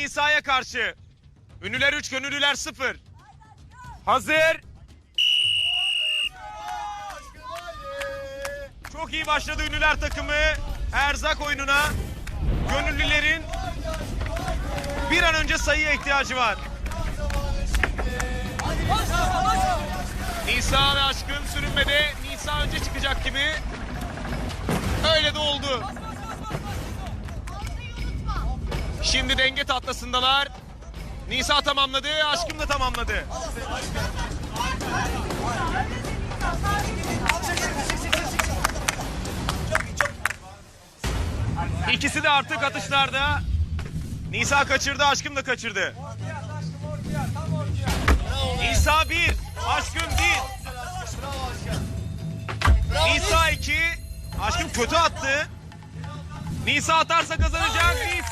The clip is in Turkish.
Nisa'ya karşı. Ünlüler 3, gönüllüler 0. Hazır. Çok iyi başladı ünlüler takımı. Erzak oyununa. Gönüllülerin bir an önce sayıya ihtiyacı var. Nisa ve Aşkın sürünmede. Nisa önce çıkacak gibi. Öyle de oldu. Şimdi denge tatlasındalar. Nisa tamamladı, Aşkım da tamamladı. İkisi de artık atışlarda. Nisa kaçırdı, Aşkım da kaçırdı. Nisa 1, Aşkım 1. Nisa 2, Aşkım kötü attı. Nisa atarsa kazanacak. Nisa